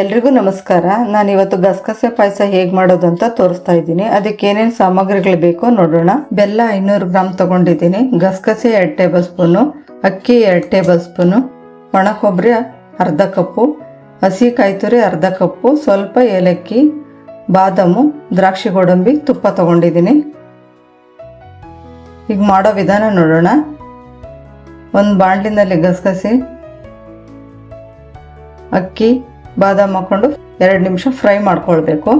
ಎಲ್ರಿಗೂ ನಮಸ್ಕಾರ. ನಾನು ಇವತ್ತು ಗಸಗಸೆ ಪಾಯಸ ಹೇಗೆ ಮಾಡೋದು ಅಂತ ತೋರಿಸ್ತಾ ಇದ್ದೀನಿ. ಅದಕ್ಕೆ ಏನೇನು ಸಾಮಗ್ರಿಗಳು ಬೇಕೋ ನೋಡೋಣ. ಬೆಲ್ಲ ಐನೂರು ಗ್ರಾಮ್ ತಗೊಂಡಿದ್ದೀನಿ. ಗಸಗಸೆ ಎರಡು ಟೇಬಲ್ ಸ್ಪೂನು, ಅಕ್ಕಿ ಎರಡು ಟೇಬಲ್ ಸ್ಪೂನು ಒಣ ಕೊಬ್ಬರಿ ಅರ್ಧ ಕಪ್ಪು ಹಸಿ ಕಾಯಿ ಅರ್ಧ ಕಪ್ಪು, ಸ್ವಲ್ಪ ಏಲಕ್ಕಿ, ಬಾದಾಮು, ದ್ರಾಕ್ಷಿ ಗೋಡಂಬಿ, ತುಪ್ಪ ತಗೊಂಡಿದ್ದೀನಿ. ಈಗ ಮಾಡೋ ವಿಧಾನ ನೋಡೋಣ. ಒಂದು ಬಾಣಲಿನಲ್ಲಿ ಗಸಗಸೆ, ಅಕ್ಕಿ ಬಾದಾಮ್ ಹಾಕೊಂಡು ಎರಡು ನಿಮಿಷ ಫ್ರೈ ಮಾಡ್ಕೊಳ್ಬೇಕು.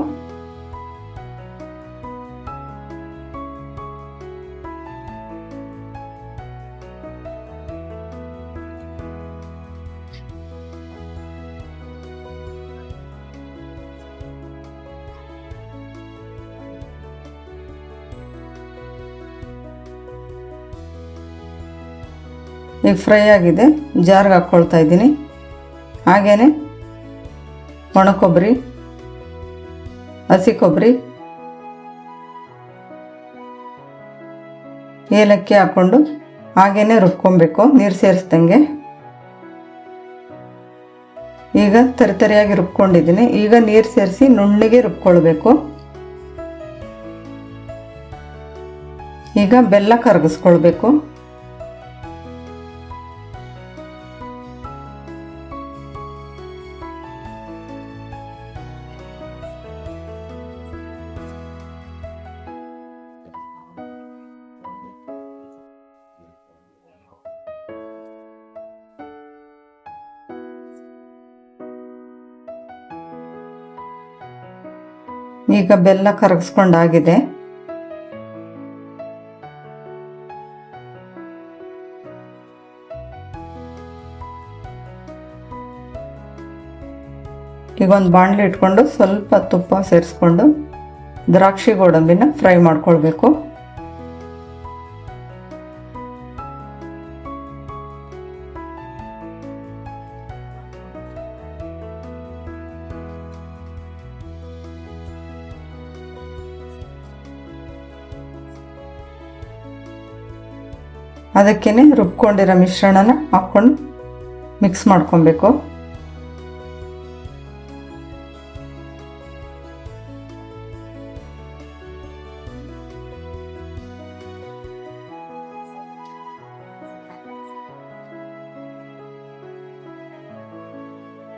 ಈಗ ಫ್ರೈ ಆಗಿದೆ ಜಾರ್ಗೆ ಹಾಕ್ಕೊಳ್ತಾ ಇದ್ದೀನಿ. ಹಾಗೇನೆ ಒಣ ಕೊಬ್ಬರಿ, ಹಸಿ ಕೊಬ್ಬರಿ, ಏಲಕ್ಕಿ ಹಾಕ್ಕೊಂಡು ಹಾಗೇನೆ ರುಬ್ಕೊಬೇಕು, ನೀರು ಸೇರಿಸ್ದಂಗೆ. ಈಗ ತರಿತರಿಯಾಗಿ ರುಬ್ಕೊಂಡಿದ್ದೀನಿ. ಈಗ ನೀರು ಸೇರಿಸಿ ನುಣ್ಣಗೆ ರುಬ್ಕೊಳ್ಬೇಕು. ಈಗ ಬೆಲ್ಲ ಕರಗಿಸ್ಕೊಳ್ಬೇಕು. ಈಗ ಬೆಲ್ಲ ಕರಗಿಸ್ಕೊಂಡಾಗಿದೆ. ಈಗ ಒಂದು ಬಾಣಲಿ ಇಟ್ಕೊಂಡು ಸ್ವಲ್ಪ ತುಪ್ಪ ಸೇರಿಸ್ಕೊಂಡು ದ್ರಾಕ್ಷಿ ಗೋಡಂಬಿನ ಫ್ರೈ ಮಾಡ್ಕೊಳ್ಬೇಕು. ಅದಕ್ಕೇನೆ ರುಬ್ಕೊಂಡಿರೋ ಮಿಶ್ರಣನ ಹಾಕ್ಕೊಂಡು ಮಿಕ್ಸ್ ಮಾಡ್ಕೊಬೇಕು.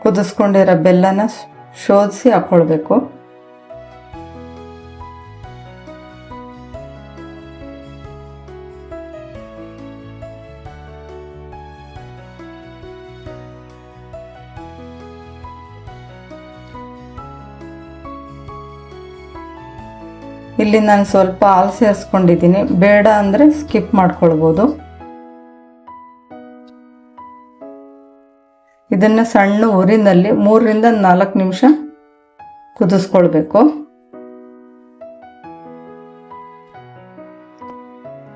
ಕುದಿಸ್ಕೊಂಡಿರೋ ಬೆಲ್ಲನ ಶೋಧಿಸಿ ಹಾಕ್ಕೊಳ್ಬೇಕು ಇಲ್ಲಿ ನಾನು ಸ್ವಲ್ಪ ಹಾಲು ಸೇರಿಸ್ಕೊಂಡಿದ್ದೀನಿ ಬೇಡ ಅಂದರೆ ಸ್ಕಿಪ್ ಮಾಡ್ಕೊಳ್ಬೋದು. ಇದನ್ನು ಸಣ್ಣ ಉರಿನಲ್ಲಿ ಮೂರರಿಂದ ನಾಲ್ಕು ನಿಮಿಷ ಕುದಿಸ್ಕೊಳ್ಬೇಕು.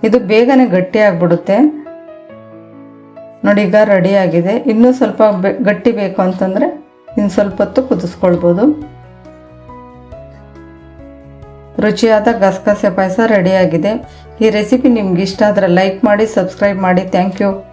ಇದು ಬೇಗನೆ ಗಟ್ಟಿ ಆಗ್ಬಿಡುತ್ತೆ. ನೋಡಿ, ಈಗ ರೆಡಿ ಆಗಿದೆ. ಇನ್ನೂ ಸ್ವಲ್ಪ ಗಟ್ಟಿ ಬೇಕು ಅಂತಂದರೆ ಇನ್ನು ಸ್ವಲ್ಪ ಹೊತ್ತು ಕುದಿಸ್ಕೊಳ್ಬೋದು. ರುಚಿಯಾದ ಗಸಗಸೆ ಪಾಯಸ ರೆಡಿಯಾಗಿದೆ. ಈ ರೆಸಿಪಿ ನಿಮ್ಗೆ ಇಷ್ಟ ಆದರೆ ಲೈಕ್ ಮಾಡಿ, ಸಬ್ಸ್ಕ್ರೈಬ್ ಮಾಡಿ. Thank you.